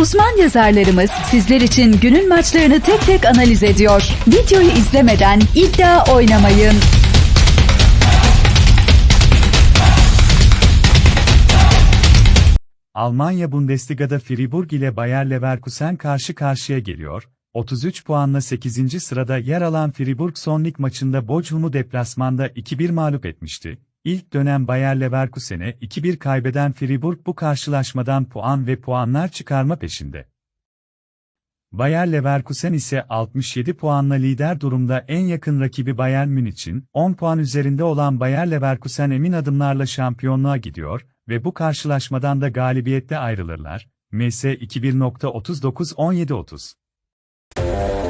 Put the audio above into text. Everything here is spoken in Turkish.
Uzman yazarlarımız sizler için günün maçlarını tek tek analiz ediyor. Videoyu izlemeden iddia oynamayın. Almanya Bundesliga'da Fribourg ile Bayer Leverkusen karşı karşıya geliyor. 33 puanla 8. sırada yer alan Fribourg son lig maçında Bochum'u deplasmanda 2-1 mağlup etmişti. İlk dönem Bayer Leverkusen'e 2-1 kaybeden Fribourg bu karşılaşmadan puan ve puanlar çıkarma peşinde. Bayer Leverkusen ise 67 puanla lider durumda en yakın rakibi Bayern Münih'in 10 puan üzerinde olan Bayer Leverkusen emin adımlarla şampiyonluğa gidiyor ve bu karşılaşmadan da galibiyette ayrılırlar. MS 21.39-17-30